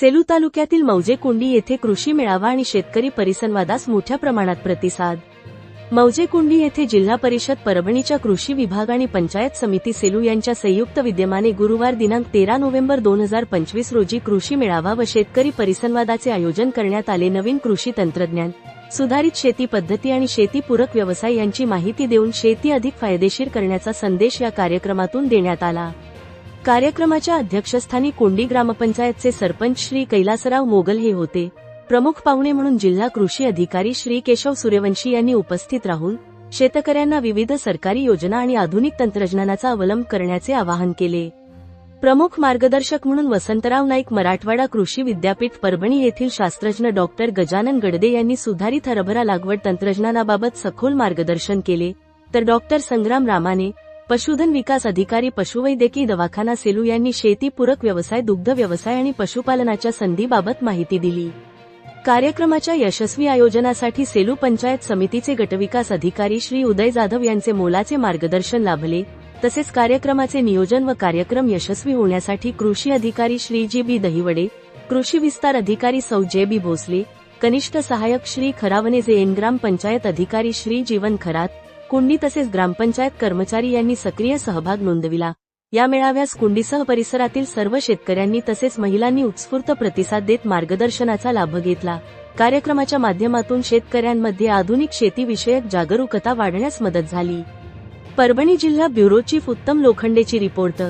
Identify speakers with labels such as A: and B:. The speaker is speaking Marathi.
A: सेलू तालुक्यातील मौजे कुंडी येथे कृषी मेळावा आणि शेतकरी परिसंवादास मोठ्या प्रमाणात प्रतिसाद. मौजे कुंडी येथे जिल्हा परिषद परभणीच्या कृषी विभाग आणि पंचायत समिती सेलू यांच्या संयुक्त विद्यमाने गुरुवार दिनांक तेरा नोव्हेंबर दोन हजार पंचवीस रोजी कृषी मेळावा व शेतकरी परिसंवादाचे आयोजन करण्यात आले. नवीन कृषी तंत्रज्ञान सुधारित शेती पद्धती आणि शेतीपूरक व्यवसाय यांची माहिती देऊन शेती अधिक फायदेशीर करण्याचा संदेश या कार्यक्रमातून देण्यात आला. कार्यक्रमाच्या अध्यक्षस्थानी कोंडी ग्रामपंचायतचे सरपंच श्री कैलासराव मोगल हे होते. प्रमुख पाहुणे म्हणून जिल्हा कृषी अधिकारी श्री केशव सूर्यवंशी यांनी उपस्थित राहून शेतकऱ्यांना विविध सरकारी योजना आणि आधुनिक तंत्रज्ञानाचा अवलंब करण्याचे आवाहन केले. प्रमुख मार्गदर्शक म्हणून वसंतराव नाईक मराठवाडा कृषी विद्यापीठ परभणी येथील शास्त्रज्ञ डॉक्टर गजानन गडदे यांनी सुधारित हरभरा लागवड तंत्रज्ञानाबाबत सखोल मार्गदर्शन केले. तर डॉक्टर संग्राम रामाने पशुधन विकास अधिकारी पशुवैद्यकीय दवाखाना सेलू यांनी शेतीपूरक व्यवसाय दुग्ध व्यवसाय आणि पशुपालनाच्या संधीबाबत माहिती दिली. कार्यक्रमाच्या यशस्वी आयोजनासाठी सेलू पंचायत समितीचे गटविकास अधिकारी श्री उदय जाधव यांचे मोलाचे मार्गदर्शन लाभले. तसेच कार्यक्रमाचे नियोजन व कार्यक्रम यशस्वी होण्यासाठी कृषी अधिकारी श्री जी बी दहिवडे कृषी विस्तार अधिकारी सौ जे बी भोसले कनिष्ठ सहाय्यक श्री खरावणे जे एन पंचायत अधिकारी श्री जीवन खरात कुंडी तसेच ग्रामपंचायत कर्मचारी यांनी सक्रिय सहभाग नोंदविला. या मेळाव्यास कुंडीसह परिसरातील सर्व शेतकऱ्यांनी तसेच महिलांनी उत्स्फूर्त प्रतिसाद देत मार्गदर्शनाचा लाभ घेतला. कार्यक्रमाच्या माध्यमातून शेतकऱ्यांमध्ये आधुनिक शेतीविषयक जागरूकता वाढण्यास मदत झाली. परभणी जिल्हा ब्युरो चीफ उत्तम लोखंडेची रिपोर्ट